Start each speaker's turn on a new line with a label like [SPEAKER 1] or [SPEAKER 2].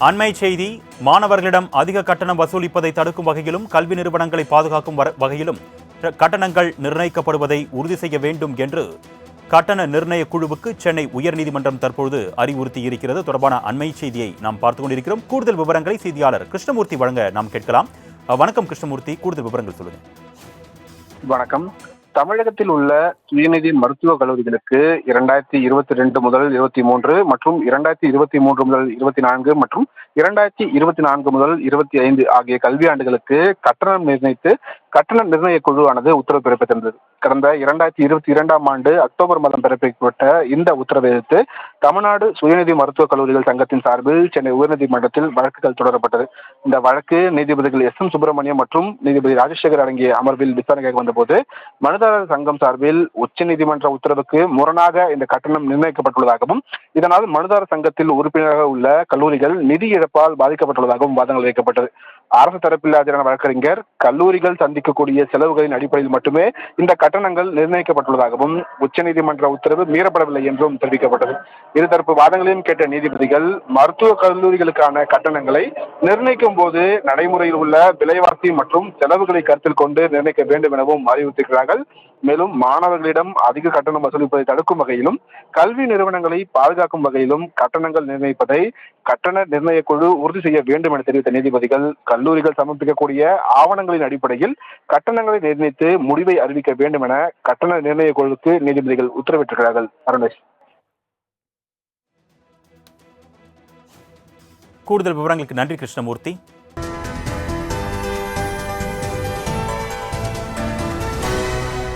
[SPEAKER 1] அண்மை செய்தி மாணவர்களிடம் அதிக கட்டணம் வசூலிப்பதை தடுக்கும் வகையிலும் கல்வி நிறுவனங்களை பாதுகாக்கும் வகையிலும் கட்டணங்கள் நிர்ணயிக்கப்படுவதை உறுதி செய்ய வேண்டும் என்று கட்டண நிர்ணய குழுவுக்கு சென்னை உயர்நீதிமன்றம் தற்பொழுது அறிவுறுத்தி இருக்கிறது. தொடர்பான அண்மை செய்தியை நாம் பார்த்துக் கொண்டிருக்கிறோம். கூடுதல் விவரங்களை செய்தியாளர் கிருஷ்ணமூர்த்தி வழங்க நாம் கேட்கலாம். வணக்கம் கிருஷ்ணமூர்த்தி. கூடுதல் விவரங்கள் சொல்லுங்கள்.
[SPEAKER 2] வணக்கம். தமிழகத்தில் உள்ள சுயநிதி மருத்துவக் கல்லூரிகளுக்கு இரண்டாயிரத்தி இருபத்தி ரெண்டு முதல் இருபத்தி மூன்று மற்றும் இரண்டாயிரத்தி இருபத்தி மூன்று முதல் இருபத்தி நான்கு மற்றும் இரண்டாயிரத்தி இருபத்தி நான்கு முதல் இருபத்தி ஐந்து ஆகிய கல்வியாண்டுகளுக்கு கட்டணம் நிர்ணயித்து கட்டண நிர்ணய குழுவானது உத்தரவு பிறப்பித்திருந்தது கடந்த இரண்டாயிரத்தி இருபத்தி இரண்டாம் ஆண்டு அக்டோபர் மாதம் பிறப்பிக்கப்பட்ட இந்த உத்தரவை எதிர்த்து தமிழ்நாடு சுயநிதி மருத்துவக் கல்லூரிகள் சங்கத்தின் சார்பில் சென்னை உயர்நீதிமன்றத்தில் வழக்குகள் தொடரப்பட்டது. இந்த வழக்கு நீதிபதிகள் எஸ் எம் சுப்பிரமணியம் மற்றும் நீதிபதி ராஜசேகர் அடங்கிய அமர்வில் விசாரணைக்கு வந்தபோது மனுதாரர் சங்கம் சார்பில் உச்சநீதிமன்ற உத்தரவுக்கு முரணாக இந்த கட்டணம் நிர்ணயிக்கப்பட்டுள்ளதாகவும் இதனால் மனுதாரர் சங்கத்தில் உறுப்பினராக உள்ள கல்லூரிகள் நிதி இழப்பால் பாதிக்கப்பட்டுள்ளதாகவும் வாதங்கள் வைக்கப்பட்டது. அரசு தரப்பில் ஆஜரான வழக்கறிஞர் கல்லூரிகள் சந்திக்கக்கூடிய செலவுகளின் அடிப்படையில் மட்டுமே இந்த கட்டணங்கள் நிர்ணயிக்கப்பட்டுள்ளதாகவும் உச்சநீதிமன்ற உத்தரவு மீறப்படவில்லை என்றும் தெரிவிக்கப்பட்டது. இருதரப்பு வாதங்களையும் கேட்ட நீதிபதிகள் மருத்துவ கல்லூரிகளுக்கான கட்டணங்களை நிர்ணயிக்கும் போது நடைமுறையில் உள்ள விலைவாசி மற்றும் செலவுகளை கருத்தில் கொண்டு நிர்ணயிக்க வேண்டும் எனவும் அறிவுறுத்தியிருக்கிறார்கள். மேலும் மாணவர்களிடம் அதிக கட்டணம் வசூலிப்பதை தடுக்கும் வகையிலும் கல்வி நிறுவனங்களை பாதுகாக்கும் வகையிலும் கட்டணங்கள் நிர்ணயிப்பதை கட்டண நிர்ணய குழு உறுதி செய்ய வேண்டும் என தெரிவித்த நீதிபதிகள் கல்லூரிகள் சமர்ப்பிக்கக்கூடிய ஆவணங்களின் அடிப்படையில் கட்டணங்களை நிர்ணயித்து முடிவை அறிவிக்க வேண்டும் என கட்டண நிர்ணய குழுவுக்கு நீதிபதிகள் உத்தரவிட்டிருக்கிறார்கள். அருணேஷ்.
[SPEAKER 1] கூடுதல் விவரங்களுக்கு நன்றி கிருஷ்ணமூர்த்தி.